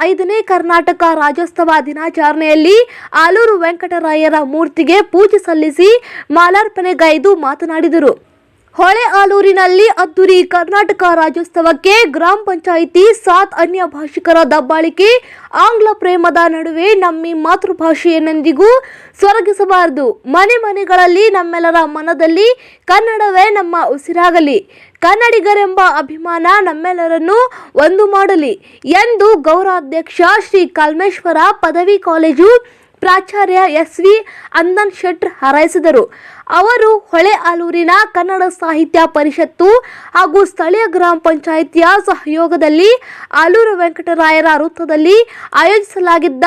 ಐದನೇ ಕರ್ನಾಟಕ ರಾಜ್ಯೋತ್ಸವ ದಿನಾಚರಣೆಯಲ್ಲಿ ಆಲೂರು ವೆಂಕಟರಾಯರ ಮೂರ್ತಿಗೆ ಪೂಜೆ ಸಲ್ಲಿಸಿ ಮಾಲಾರ್ಪಣೆಗೈದು ಮಾತನಾಡಿದರು. ಹೊಳೆ ಆಲೂರಿನಲ್ಲಿ ಅದ್ದೂರಿ ಕರ್ನಾಟಕ ರಾಜ್ಯೋತ್ಸವಕ್ಕೆ ಗ್ರಾಮ ಪಂಚಾಯಿತಿ ಸಾತ್ ಅನ್ಯ ಭಾಷಿಕರ ದಬ್ಬಾಳಿಕೆ, ಆಂಗ್ಲ ಪ್ರೇಮದ ನಡುವೆ ನಮ್ಮ ಮಾತೃಭಾಷೆಯನ್ನೆಂದಿಗೂ ಸ್ವರಗಿಸಬಾರದು ಮನೆ ಮನೆಗಳಲ್ಲಿ ನಮ್ಮೆಲ್ಲರ ಮನದಲ್ಲಿ ಕನ್ನಡವೇ ನಮ್ಮ ಉಸಿರಾಗಲಿ. ಕನ್ನಡಿಗರೆಂಬ ಅಭಿಮಾನ ನಮ್ಮೆಲ್ಲರನ್ನು ಒಂದು ಮಾಡಲಿ ಎಂದು ಗೌರವಾಧ್ಯಕ್ಷ ಶ್ರೀ ಕಲ್ಮೇಶ್ವರ ಪದವಿ ಕಾಲೇಜು ಪ್ರಾಚಾರ್ಯ ಎಸ್ ವಿ ಅಂದನ್ ಶೆಟ್ ಹಾರೈಸಿದರು. ಅವರು ಹೊಳೆ ಆಲೂರಿನ ಕನ್ನಡ ಸಾಹಿತ್ಯ ಪರಿಷತ್ತು ಹಾಗೂ ಸ್ಥಳೀಯ ಗ್ರಾಮ ಪಂಚಾಯಿತಿಯ ಸಹಯೋಗದಲ್ಲಿ ಆಲೂರು ವೆಂಕಟರಾಯರ ವೃತ್ತದಲ್ಲಿ ಆಯೋಜಿಸಲಾಗಿದ್ದ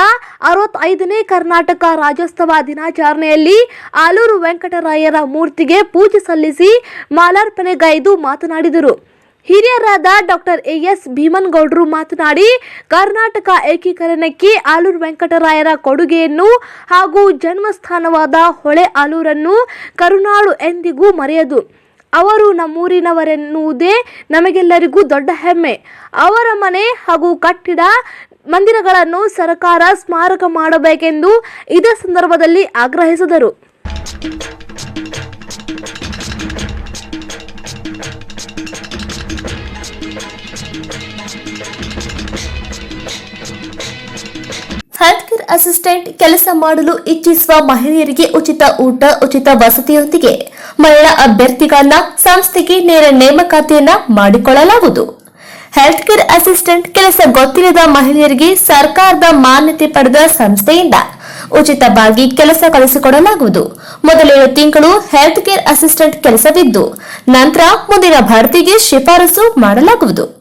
ಅರವತ್ತೈದನೇ ಕರ್ನಾಟಕ ರಾಜ್ಯೋತ್ಸವ ದಿನಾಚರಣೆಯಲ್ಲಿ ಆಲೂರು ವೆಂಕಟರಾಯರ ಮೂರ್ತಿಗೆ ಪೂಜೆ ಸಲ್ಲಿಸಿ ಮಾಲಾರ್ಪಣೆಗೈದು ಮಾತನಾಡಿದರು. ಹಿರಿಯರಾದ ಡಾಕ್ಟರ್ ಎ ಎಸ್ ಭೀಮನ್ಗೌಡರು ಮಾತನಾಡಿ, ಕರ್ನಾಟಕ ಏಕೀಕರಣಕ್ಕೆ ಆಲೂರು ವೆಂಕಟರಾಯರ ಕೊಡುಗೆಯನ್ನು ಹಾಗೂ ಜನ್ಮಸ್ಥಾನವಾದ ಹೊಳೆ ಆಲೂರನ್ನು ಕರುನಾಡು ಎಂದಿಗೂ ಮರೆಯದು. ಅವರು ನಮ್ಮೂರಿನವರೆನ್ನುವುದೇ ನಮಗೆಲ್ಲರಿಗೂ ದೊಡ್ಡ ಹೆಮ್ಮೆ. ಅವರ ಮನೆ ಹಾಗೂ ಕಟ್ಟಿಡ ಮಂದಿರಗಳನ್ನು ಸರ್ಕಾರ ಸ್ಮಾರಕ ಮಾಡಬೇಕೆಂದು ಇದೇ ಸಂದರ್ಭದಲ್ಲಿ ಆಗ್ರಹಿಸಿದರು. ಹೆಲ್ತ್ ಕೇರ್ ಅಸಿಸ್ಟೆಂಟ್ ಕೆಲಸ ಮಾಡಲು ಇಚ್ಛಿಸುವ ಮಹಿಳೆಯರಿಗೆ ಉಚಿತ ಊಟ, ಉಚಿತ ವಸತಿಯೊಂದಿಗೆ ಮಹಿಳಾ ಅಭ್ಯರ್ಥಿಗಳನ್ನ ಸಂಸ್ಥೆಗೆ ನೇರ ನೇಮಕಾತಿಯನ್ನ ಮಾಡಿಕೊಳ್ಳಲಾಗುವುದು. ಹೆಲ್ತ್ ಕೇರ್ ಅಸಿಸ್ಟೆಂಟ್ ಕೆಲಸ ಗೊತ್ತಿಲ್ಲದ ಮಹಿಳೆಯರಿಗೆ ಸರ್ಕಾರದ ಮಾನ್ಯತೆ ಪಡೆದ ಸಂಸ್ಥೆಯಿಂದ ಉಚಿತವಾಗಿ ಕೆಲಸ ಕಲಿಸಿಕೊಡಲಾಗುವುದು. ಮೊದಲೇಳು ತಿಂಗಳು ಹೆಲ್ತ್ ಕೇರ್ ಅಸಿಸ್ಟೆಂಟ್ ಕೆಲಸವಿದ್ದು, ನಂತರ ಮುಂದಿನ ಭರ್ತಿಗೆ ಶಿಫಾರಸು ಮಾಡಲಾಗುವುದು.